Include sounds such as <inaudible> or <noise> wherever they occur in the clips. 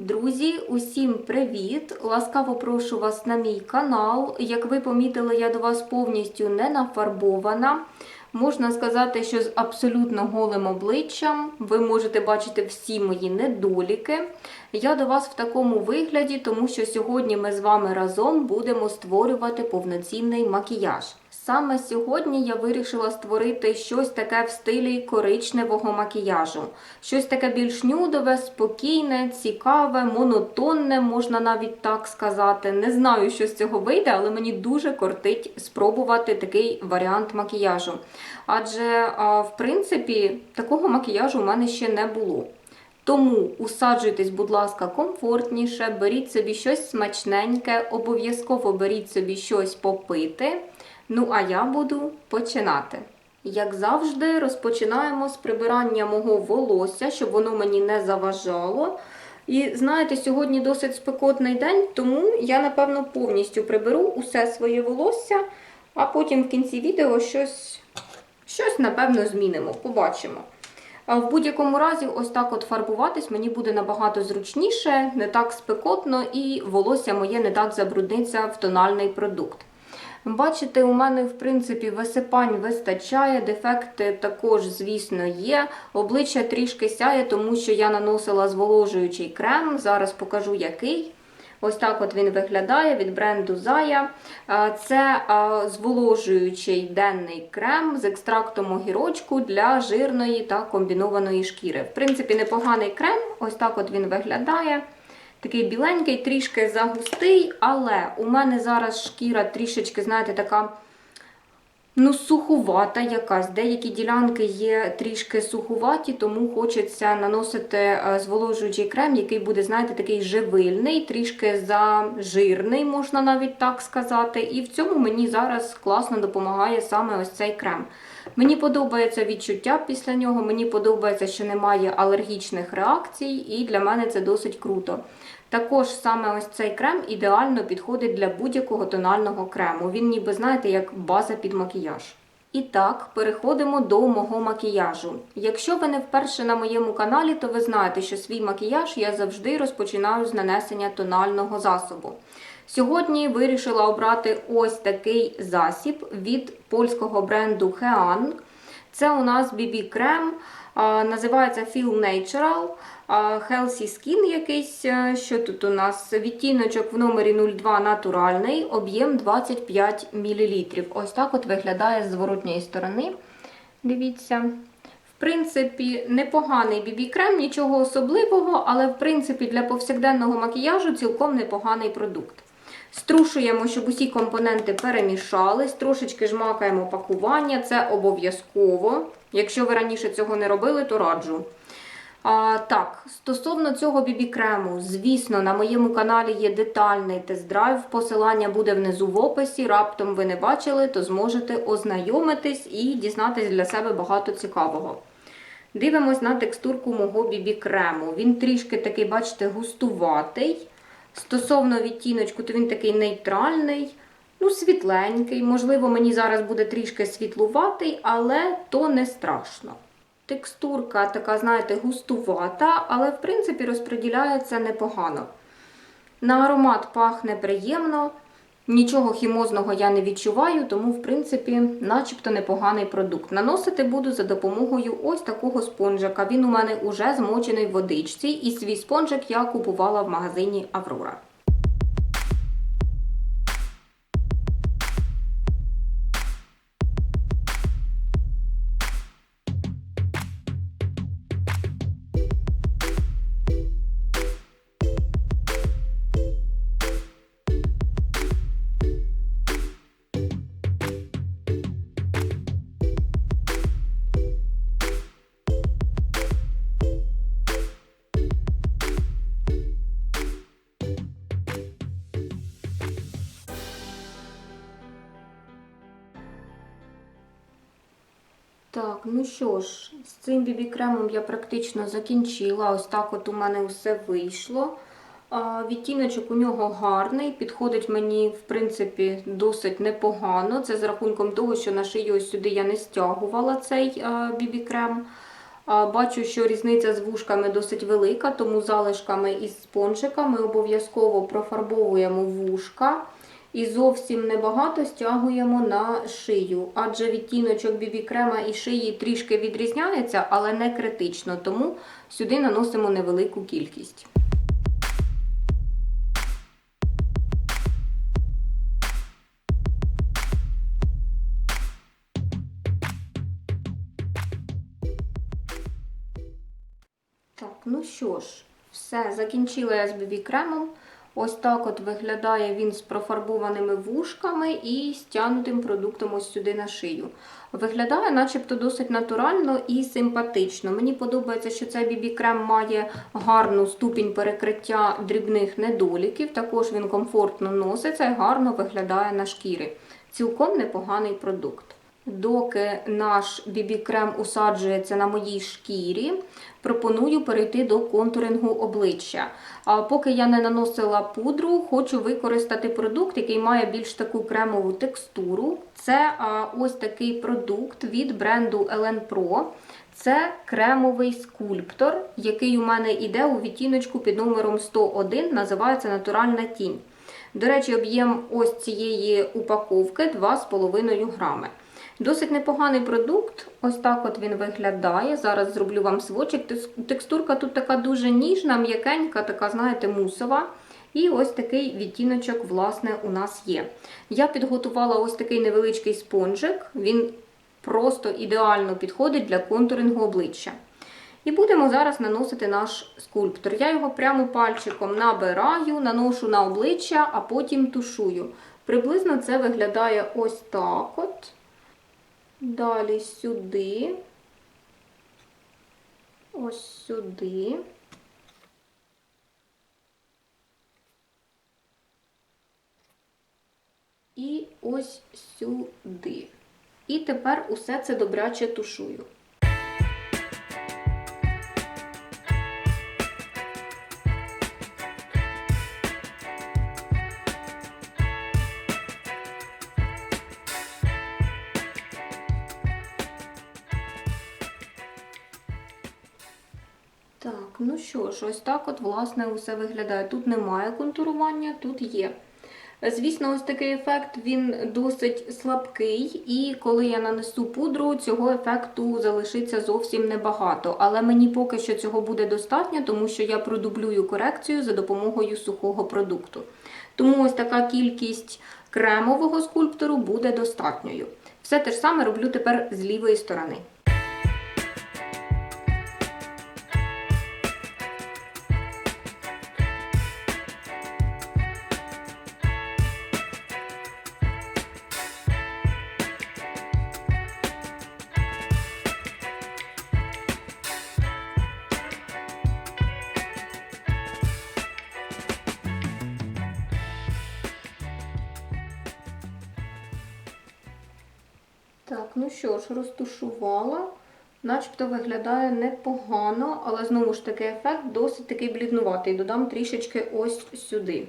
Друзі, усім привіт! Ласкаво прошу вас на мій канал. Як ви помітили, я до вас повністю не нафарбована. Можна сказати, що з абсолютно голим обличчям ви можете бачити всі мої недоліки. Я до вас в такому вигляді, тому що сьогодні ми з вами разом будемо створювати повноцінний макіяж. Саме сьогодні я вирішила створити щось таке в стилі коричневого макіяжу. Щось таке більш нюдове, спокійне, цікаве, монотонне, можна навіть так сказати. Не знаю, що з цього вийде, але мені дуже кортить спробувати такий варіант макіяжу. Адже, в принципі, такого макіяжу у мене ще не було. Тому усаджуйтесь, будь ласка, комфортніше, беріть собі щось смачненьке, обов'язково беріть собі щось попити. Ну, а я буду починати. Як завжди, розпочинаємо з прибирання мого волосся, щоб воно мені не заважало. І знаєте, сьогодні досить спекотний день, тому я, напевно, повністю приберу усе своє волосся, а потім в кінці відео щось, щось напевно, змінимо. Побачимо. А В будь-якому разі, ось так от фарбуватись мені буде набагато зручніше, не так спекотно, і волосся моє не так забрудниться в тональний продукт. Бачите, у мене, в принципі, висипань вистачає, дефекти також, звісно, є. Обличчя трішки сяє, тому що я наносила зволожуючий крем. Зараз покажу який. Ось так от він виглядає від бренду. А, Це зволожуючий денний крем з екстрактом огірочку для жирної та комбінованої шкіри. В принципі, непоганий крем, ось так от він виглядає. Такий біленький, трішки загустий, але у мене зараз шкіра трішечки, знаєте, така ну, сухувата якась. Деякі ділянки є трішки сухуваті, тому хочеться наносити е, зволожуючий крем, який буде, знаєте, такий живильний, трішки зажирний, можна навіть так сказати. І в цьому мені зараз класно допомагає саме ось цей крем. Мені подобається відчуття після нього, мені подобається, що немає алергічних реакцій, і для мене це досить круто. Також саме ось цей крем ідеально підходить для будь-якого тонального крему. Він ніби, знаєте, як база під макіяж. І так, переходимо до мого макіяжу. Якщо ви не вперше на моєму каналі, то ви знаєте, що свій макіяж я завжди розпочинаю з нанесення тонального засобу. Сьогодні вирішила обрати ось такий засіб від польського бренду Hean. Це у нас BB крем, називається Feel Natural, Healthy Skin якийсь. Що тут у нас? Відтіночок в номері 02 натуральний, об'єм 25 мл. Ось так от виглядає з зворотньої сторони. Дивіться. В принципі, непоганий бібі-крем, нічого особливого, але в принципі для повсякденного макіяжу цілком непоганий продукт. Струшуємо, щоб усі компоненти перемішались, трошечки жмакаємо пакування, це обов'язково. Якщо ви раніше цього не робили, то раджу. А, Так, стосовно цього бібі-крему, звісно, на моєму каналі є детальний тест-драйв. Посилання буде внизу в описі. Раптом ви не бачили, то зможете ознайомитись і дізнатись для себе багато цікавого. Дивимось на текстурку мого бібі-крему. Він трішки такий, бачите, густуватий. Стосовно відтіночку, то він такий нейтральний, ну, світленький. Можливо, мені зараз буде трішки світлуватий, але то не страшно. Текстурка така, знаєте, густувата, але, в принципі, розподіляється непогано. На аромат пахне приємно. Нічого хімозного я не відчуваю, тому, в принципі, начебто непоганий продукт. Наносити буду за допомогою ось такого спонжика. Він у мене уже змочений в водичці, і свій спонжик я купувала в магазині Аврора. Ну що ж, з цим бібі-кремом я практично закінчила. Ось так от у мене все вийшло. Відтіночок у нього гарний, підходить мені, в принципі, досить непогано. Це з рахунком того, що на шию ось сюди я не стягувала цей бібі-крем. Бачу, що різниця з вушками досить велика, тому залишками із спонжика ми обов'язково профарбовуємо вушка і зовсім небагато стягуємо на шию, адже відтіночок бібі крема і шиї трішки відрізняється, але не критично, тому сюди наносимо невелику кількість. Так, ну що ж, все, закінчила я з бібі кремом. Ось так от виглядає він з профарбованими вушками і стягнутим продуктом ось сюди на шию. Виглядає начебто досить натурально і симпатично. Мені подобається, що цей бібі крем має гарну ступінь перекриття дрібних недоліків. Також він комфортно носиться і гарно виглядає на шкірі. Цілком непоганий продукт. Доки наш бібі-крем усаджується на моїй шкірі, пропоную перейти до контурингу обличчя. А поки я не наносила пудру, хочу використати продукт, який має більш таку кремову текстуру. Це ось такий продукт від бренду Ellen Pro. Це кремовий скульптор, який у мене йде у відтіночку під номером 101, називається Натуральна тінь. До речі, об'єм ось цієї упаковки 2,5 грами. Досить непоганий продукт. Ось так от він виглядає. Зараз зроблю вам свочик. Текстурка тут така дуже ніжна, м'якенька, така, знаєте, мусова. І ось такий відтіночок, власне, у нас є. Я підготувала ось такий невеличкий спонжик. Він просто ідеально підходить для контурингу обличчя. І будемо зараз наносити наш скульптор. Я його прямо пальчиком набираю, наношу на обличчя, а потім тушую. Приблизно це виглядає ось так от. Далі сюди, ось сюди. І ось сюди. І тепер усе це добряче тушую. Що ось так от, власне, усе виглядає. Тут немає контурування, тут є. Звісно, ось такий ефект він досить слабкий, і коли я нанесу пудру, цього ефекту залишиться зовсім небагато. Але мені поки що цього буде достатньо, тому що я продублюю корекцію за допомогою сухого продукту. Тому ось така кількість кремового скульптору буде достатньою. Все те ж саме роблю тепер з лівої сторони. Ну що ж, розтушувала. Начебто виглядає непогано, але знову ж таки ефект досить такий бліднуватий. Додам трішечки ось сюди.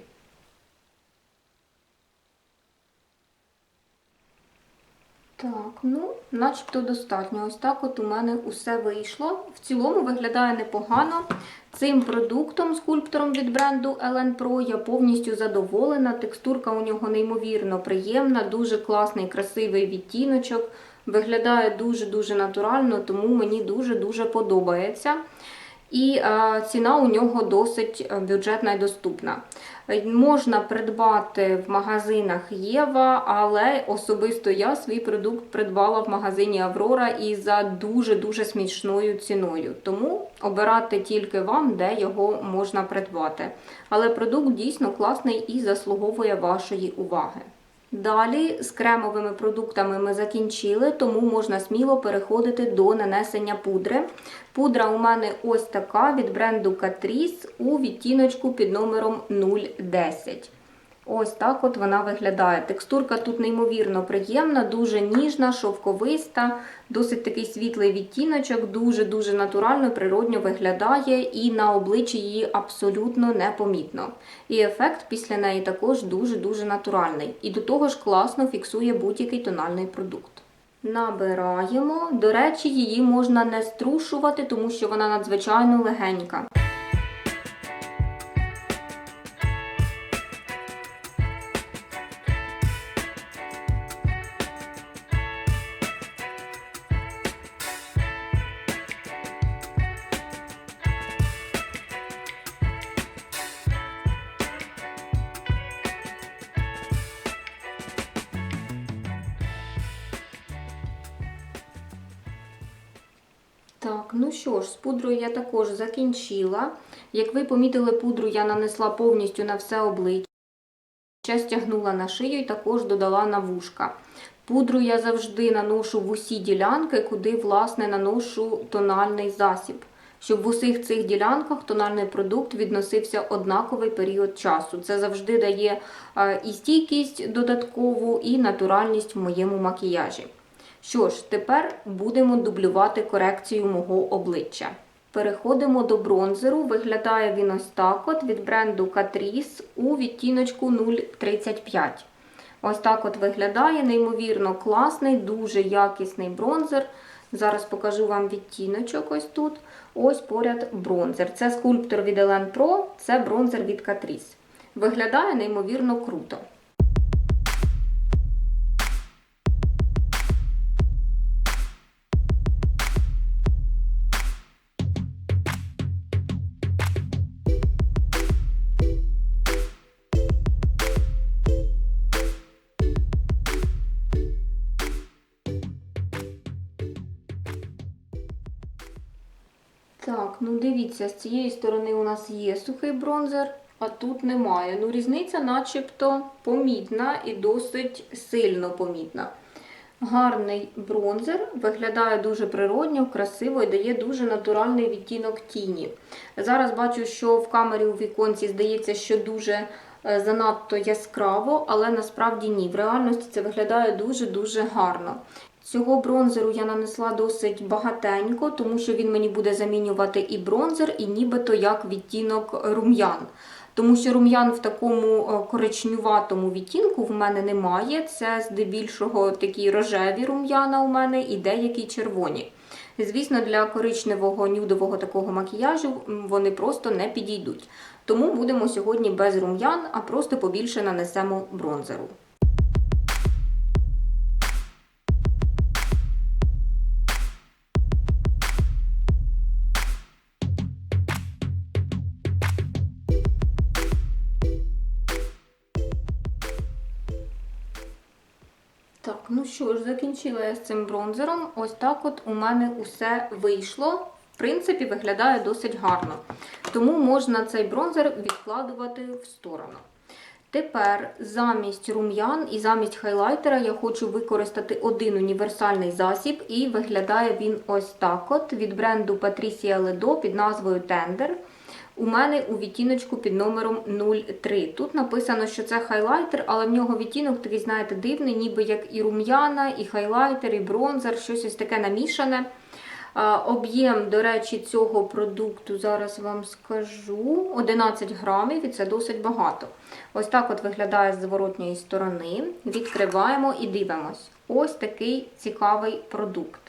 Так, ну, начебто достатньо. Ось так от у мене усе вийшло. В цілому виглядає непогано. Цим продуктом, скульптором від бренду Ellen Pro, я повністю задоволена. Текстурка у нього неймовірно приємна, дуже класний, красивий відтіночок. Виглядає дуже-дуже натурально, тому мені дуже-дуже подобається. І е, ціна у нього досить бюджетна і доступна. Можна придбати в магазинах Єва, але особисто я свій продукт придбала в магазині Аврора і за дуже-дуже смішною ціною. Тому обирати тільки вам, де його можна придбати. Але продукт дійсно класний і заслуговує вашої уваги. Далі з кремовими продуктами ми закінчили, тому можна сміло переходити до нанесення пудри. Пудра у мене ось така від бренду Catrice у відтіночку під номером 010. Ось так от вона виглядає. Текстурка тут неймовірно приємна, дуже ніжна, шовковиста, досить такий світлий відтіночок, дуже-дуже натурально, природньо виглядає і на обличчі її абсолютно непомітно. І ефект після неї також дуже-дуже натуральний. І до того ж класно фіксує будь-який тональний продукт. Набираємо. До речі, її можна не струшувати, тому що вона надзвичайно легенька. Пудрою я також закінчила. Як ви помітили, пудру я нанесла повністю на все обличчя. Стягнула на шию і також додала на вушка. Пудру я завжди наношу в усі ділянки, куди, власне, наношу тональний засіб. Щоб в усіх цих ділянках тональний продукт відносився однаковий період часу. Це завжди дає е, і стійкість додаткову, і натуральність в моєму макіяжі. Що ж, тепер будемо дублювати корекцію мого обличчя. Переходимо до бронзеру. Виглядає він ось так от від бренду Catrice у відтіночку 035. Ось так от виглядає, неймовірно класний, дуже якісний бронзер. Зараз покажу вам відтіночок ось тут. Ось поряд бронзер. Це скульптор від Elen Pro, це бронзер від Catrice. Виглядає неймовірно круто. Дивіться, з цієї сторони у нас є сухий бронзер, а тут немає. Ну, різниця начебто помітна і досить сильно помітна. Гарний бронзер, виглядає дуже природньо, красиво і дає дуже натуральний відтінок тіні. Зараз бачу, що в камері у віконці здається, що дуже е, занадто яскраво, але насправді ні. В реальності це виглядає дуже-дуже гарно. Цього бронзеру я нанесла досить багатенько, тому що він мені буде замінювати і бронзер, і нібито як відтінок рум'ян. Тому що рум'ян в такому е, коричнюватому відтінку в мене немає. Це здебільшого такі рожеві рум'яна у мене і деякі червоні. Звісно, для коричневого нюдового такого макіяжу вони просто не підійдуть. Тому будемо сьогодні без рум'ян, а просто побільше нанесемо бронзеру. Що ж, закінчила я з цим бронзером. Ось так от у мене усе вийшло. В принципі, виглядає досить гарно. Тому можна цей бронзер відкладувати в сторону. Тепер замість рум'ян і замість хайлайтера я хочу використати один універсальний засіб, і виглядає він ось так от від бренду Patricia Ledo під назвою Tender. У мене у відтіночку під номером 03. Тут написано, що це хайлайтер, але в нього відтінок такий, знаєте, дивний, ніби як і рум'яна, і хайлайтер, і бронзер, щось ось таке намішане. Об'єм, до речі, цього продукту, зараз вам скажу, 11 грамів, і це досить багато. Ось так от виглядає з зворотньої сторони. Відкриваємо і дивимось. Ось такий цікавий продукт.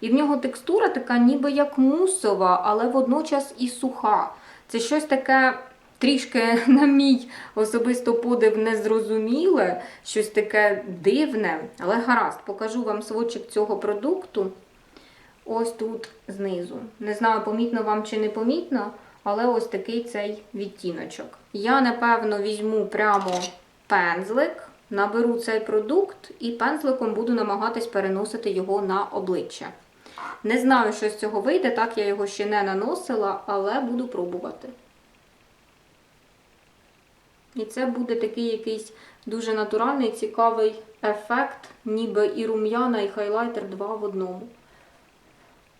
І в нього текстура така, ніби як мусова, але водночас і суха. Це щось таке трішки, <laughs> на мій особисто подив, незрозуміле, щось таке дивне, але гаразд, покажу вам сводчик цього продукту. Ось тут знизу. Не знаю, помітно вам чи не помітно, але ось такий цей відтіночок. Я, напевно, візьму прямо пензлик, наберу цей продукт і пензликом буду намагатись переносити його на обличчя. Не знаю, що з цього вийде, так я його ще не наносила, але буду пробувати. І це буде такий якийсь дуже натуральний, цікавий ефект, ніби і рум'яна, і хайлайтер два в одному.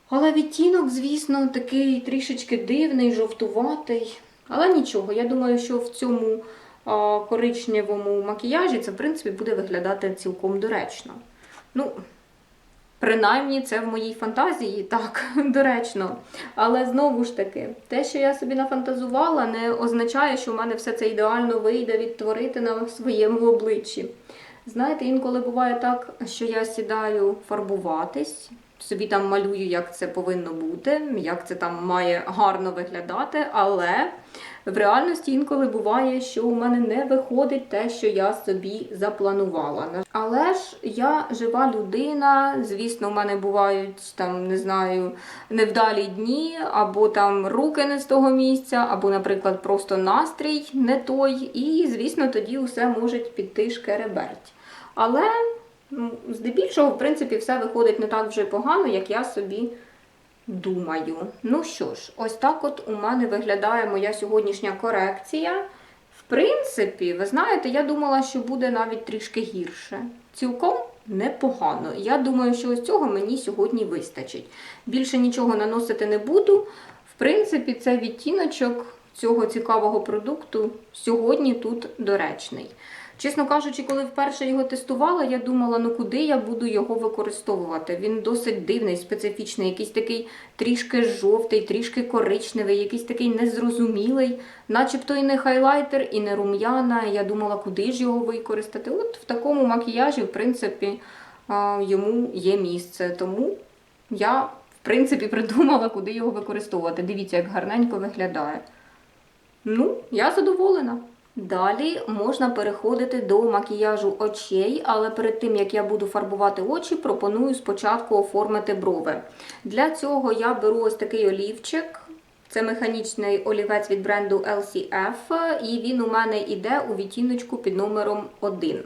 Але відтінок, звісно, такий трішечки дивний, жовтуватий. Але нічого, я думаю, що в цьому коричневому макіяжі це, в принципі, буде виглядати цілком доречно. Ну, Принаймні, це в моїй фантазії так <laughs> доречно. Але знову ж таки, те, що я собі нафантазувала, не означає, що в мене все це ідеально вийде відтворити на своєму обличчі. Знаєте, інколи буває так, що я сідаю фарбуватись, собі там малюю, як це повинно бути, як це там має гарно виглядати, але в реальності інколи буває, що у мене не виходить те, що я собі запланувала. Але ж я жива людина, звісно, у мене бувають там, не знаю, невдалі дні, або там руки не з того місця, або, наприклад, просто настрій не той. І, звісно, тоді усе може піти шкереберть. Але ну, здебільшого, в принципі, все виходить не так вже погано, як я собі думаю. Ну що ж, ось так от у мене виглядає моя сьогоднішня корекція. В принципі, ви знаєте, я думала, що буде навіть трішки гірше. Цілком непогано. Я думаю, що ось цього мені сьогодні вистачить. Більше нічого наносити не буду. В принципі, це відтіночок цього цікавого продукту сьогодні тут доречний. Чесно кажучи, коли вперше його тестувала, я думала, ну куди я буду його використовувати. Він досить дивний, специфічний, якийсь такий трішки жовтий, трішки коричневий, якийсь такий незрозумілий, начебто і не хайлайтер, і не рум'яна. Я думала, куди ж його використати. От в такому макіяжі, в принципі, йому є місце. Тому я, в принципі, придумала, куди його використовувати. Дивіться, як гарненько виглядає. Ну, я задоволена. Далі можна переходити до макіяжу очей, але перед тим як я буду фарбувати очі, пропоную спочатку оформити брови. Для цього я беру ось такий олівчик. Це механічний олівець від бренду LCF, і він у мене йде у відтіночку під номером 1.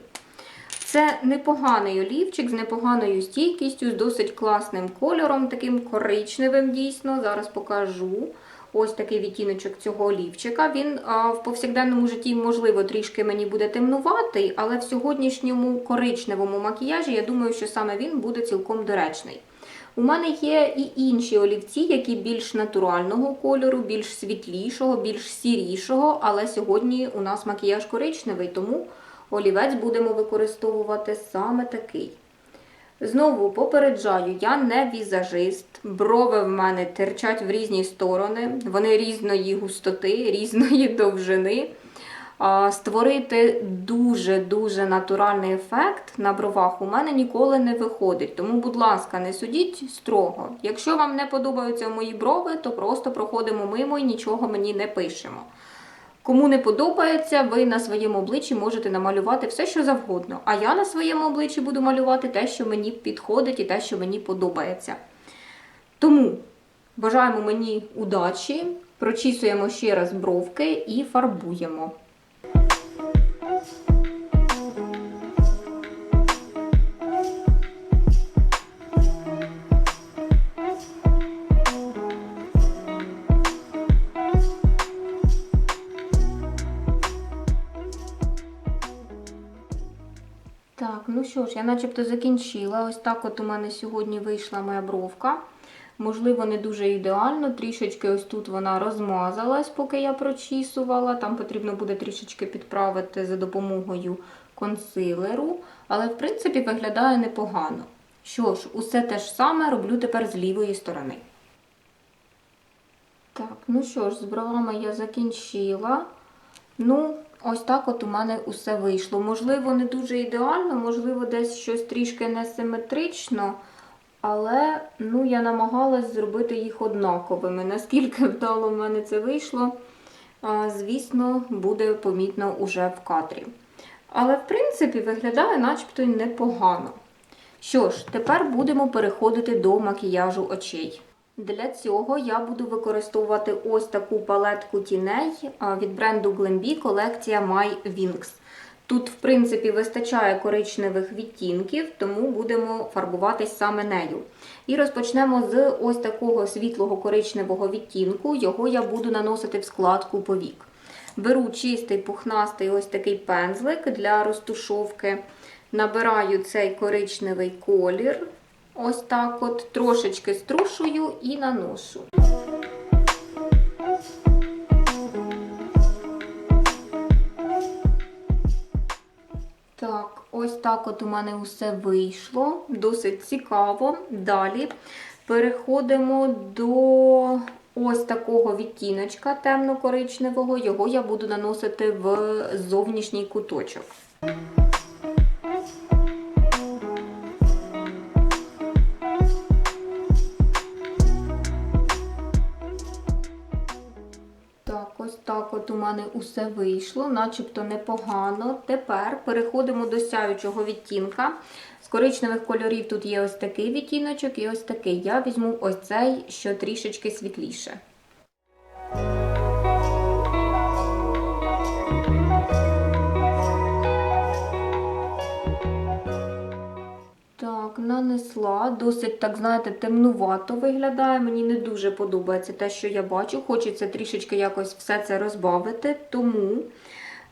Це непоганий олівчик з непоганою стійкістю, з досить класним кольором, таким коричневим дійсно. Зараз покажу. Ось такий відтіночок цього олівчика. Він в повсякденному житті, можливо, трішки мені буде темнуватий, але в сьогоднішньому коричневому макіяжі я думаю, що саме він буде цілком доречний. У мене є і інші олівці, які більш натурального кольору, більш світлішого, більш сірішого, але сьогодні у нас макіяж коричневий, тому олівець будемо використовувати саме такий. Знову попереджаю, я не візажист, брови в мене терчать в різні сторони, вони різної густоти, <laughs> різної довжини. Створити дуже-дуже натуральний ефект на бровах у мене ніколи не виходить. Тому, будь ласка, не судіть строго. Якщо вам не подобаються мої брови, то просто проходимо мимо і нічого мені не пишемо. Кому не подобається, ви на своєму обличчі можете намалювати все, що завгодно. А я на своєму обличчі буду малювати те, що мені підходить і те, що мені подобається. Тому бажаємо мені удачі, прочісуємо ще раз бровки і фарбуємо. Що ж, я начебто закінчила. Ось так от у мене сьогодні вийшла моя бровка. Можливо, не дуже ідеально. Трішечки ось тут вона розмазалась, поки я прочісувала. Там потрібно буде трішечки підправити за допомогою консилеру. Але, в принципі, виглядає непогано. Що ж, усе те ж саме роблю тепер з лівої сторони. Так, ну що ж, з бровами я закінчила. Ну, ось так от у мене усе вийшло. Можливо, не дуже ідеально, можливо, десь щось трішки несиметрично, але ну, я намагалась зробити їх однаковими. Наскільки вдало в мене це вийшло, звісно, буде помітно уже в кадрі. Але, в принципі, виглядає начебто непогано. Що ж, тепер будемо переходити до макіяжу очей. Для цього я буду використовувати ось таку палетку тіней від бренду Glambi колекція My Wings. Тут, в принципі, вистачає коричневих відтінків, тому будемо фарбуватись саме нею. І розпочнемо з ось такого світлого коричневого відтінку. Його я буду наносити в складку повік. Беру чистий пухнастий ось такий пензлик для розтушовки. Набираю цей коричневий колір. Ось так от трошечки струшую і наношу. Так, ось так от у мене усе вийшло. Досить цікаво. Далі переходимо до ось такого відтіночка темно-коричневого. Його я буду наносити в зовнішній куточок. От у мене усе вийшло, начебто непогано. Тепер переходимо до сяючого відтінка. З коричневих кольорів тут є ось такий відтіночок і ось такий. Я візьму ось цей, що трішечки світліше. Нанесла. Досить, так знаєте, темнувато виглядає. Мені не дуже подобається те, що я бачу. Хочеться трішечки якось все це розбавити. Тому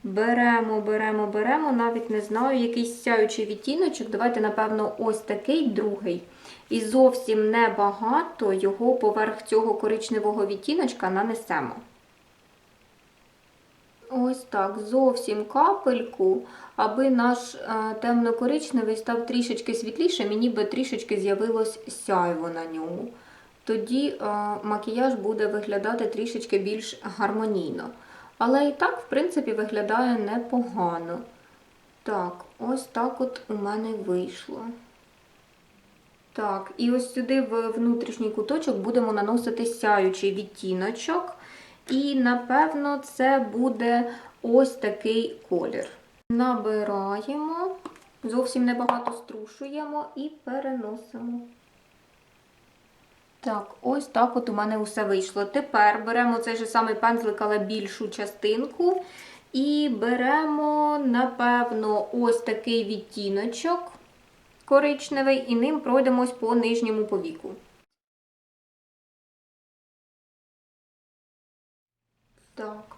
беремо, беремо, беремо. Навіть не знаю, якийсь сяючий відтіночок. Давайте, напевно, ось такий другий. І зовсім небагато його поверх цього коричневого відтіночка нанесемо. Ось так, зовсім капельку, аби наш е, темно-коричневий став трішечки світлішим і ніби трішечки з'явилось сяйво на ньому. Тоді е, макіяж буде виглядати трішечки більш гармонійно. Але і так, в принципі, виглядає непогано. Так, ось так от у мене вийшло. Так, і ось сюди в внутрішній куточок будемо наносити сяючий відтіночок. І, напевно, це буде ось такий колір. Набираємо, зовсім небагато струшуємо і переносимо. Так, ось так от у мене усе вийшло. Тепер беремо цей же самий пензлик, але більшу частинку. І беремо, напевно, ось такий відтіночок коричневий, і ним пройдемось по нижньому повіку.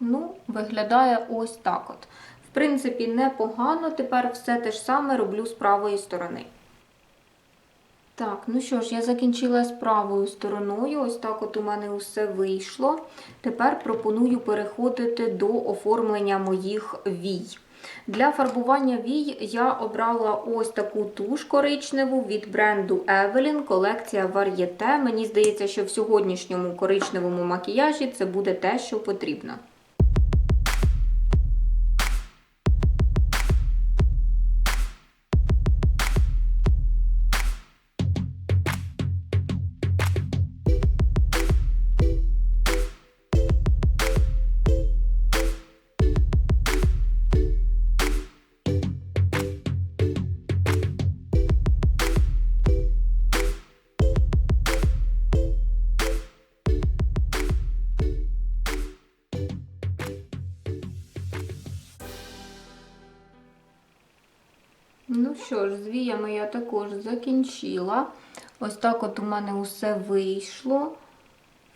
Ну, виглядає ось так от. В принципі, непогано. Тепер все те ж саме роблю з правої сторони. Так, ну що ж, я закінчила з правою стороною. Ось так от у мене усе вийшло. Тепер пропоную переходити до оформлення моїх вій. Для фарбування вій я обрала ось таку туш коричневу від бренду Evelyn, колекція Varieté. Мені здається, що в сьогоднішньому коричневому макіяжі це буде те, що потрібно. Віями я також закінчила. Ось так от у мене усе вийшло.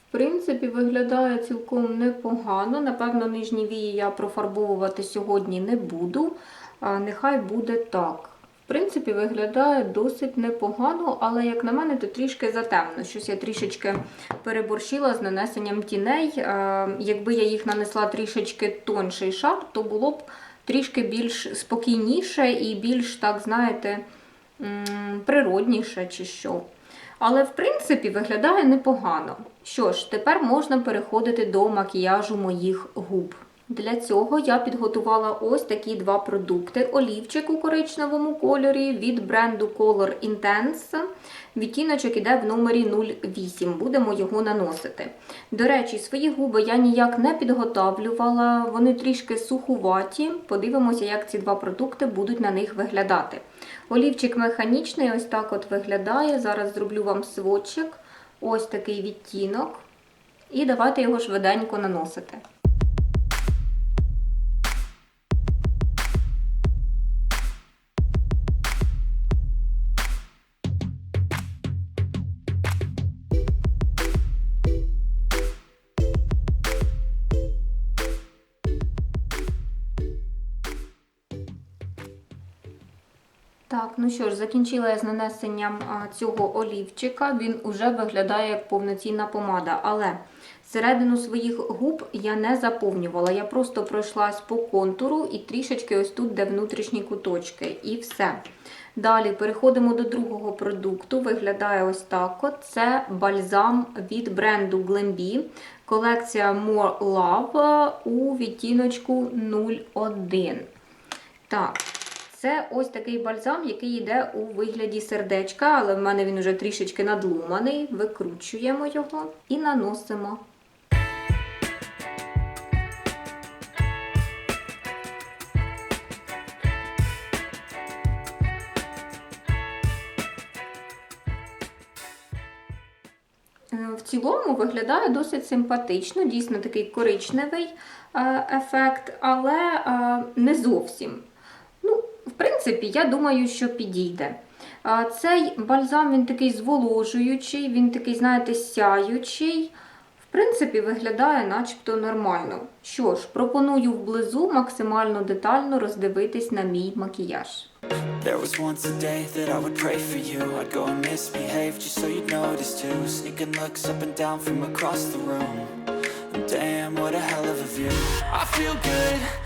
В принципі, виглядає цілком непогано. Напевно, нижні вії я профарбовувати сьогодні не буду. Нехай буде так. В принципі, виглядає досить непогано, але, як на мене, то трішки затемно. Щось я трішечки переборщила з нанесенням тіней. Якби я їх нанесла трішечки тонший шар, то було б трішки більш спокійніше і більш, так, знаєте, природніше чи що. Але, в принципі, виглядає непогано. Що ж, тепер можна переходити до макіяжу моїх губ. Для цього я підготувала ось такі два продукти: олівчик у коричневому кольорі від бренду Color Intense. Відтіночок іде в номері 08, будемо його наносити. До речі, свої губи я ніяк не підготовлювала, вони трішки сухуваті. Подивимося, як ці два продукти будуть на них виглядати. Олівчик механічний, ось так от виглядає. Зараз зроблю вам сводчик. Ось такий відтінок. І давайте його швиденько наносити. Ну що ж, закінчила я з нанесенням цього олівчика. Він уже виглядає як повноцінна помада. Але середину своїх губ я не заповнювала. Я просто пройшлась по контуру і трішечки ось тут, де внутрішні куточки. І все. Далі переходимо до другого продукту. Виглядає ось так. Це бальзам від бренду Glambi. Колекція More Love у відтіночку 01. Так. Це ось такий бальзам, який йде у вигляді сердечка, але в мене він уже трішечки надломаний. Викручуємо його і наносимо. Е, в цілому виглядає досить симпатично, дійсно такий коричневий е, ефект, але е, не зовсім. Принципі, я думаю, що підійде. Цей бальзам він такий зволожуючий, він такий, знаєте, сяючий. В принципі, виглядає начебто нормально. Що ж, пропоную вблизу максимально детально роздивитись на мій макіяж. There was once a day that I would pray for you I'd go and misbehave just so you'd notice too Sneaking looks up and down from across the room damn, what a hell of a view I feel good,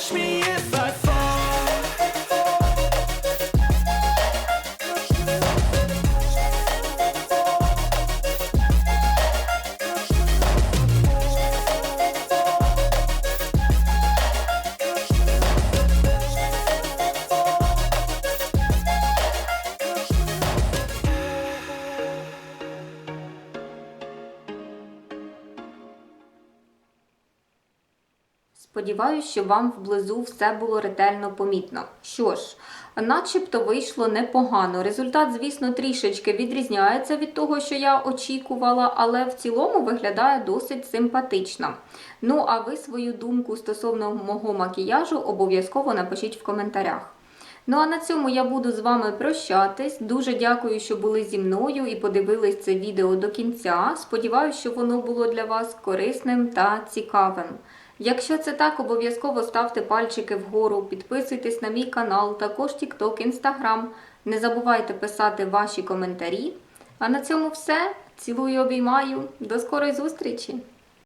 Catch me if I fall. Сподіваюсь, що вам вблизу все було ретельно помітно. Що ж, начебто вийшло непогано. Результат, звісно, трішечки відрізняється від того, що я очікувала, але в цілому виглядає досить симпатично. Ну, а ви свою думку стосовно мого макіяжу обов'язково напишіть в коментарях. Ну а на цьому я буду з вами прощатись. Дуже дякую, що були зі мною і подивились це відео до кінця. Сподіваюсь, що воно було для вас корисним та цікавим. Якщо це так, обов'язково ставте пальчики вгору, підписуйтесь на мій канал, також TikTok, Instagram. Не забувайте писати ваші коментарі. А на цьому все. Цілую, обіймаю. До скорої зустрічі!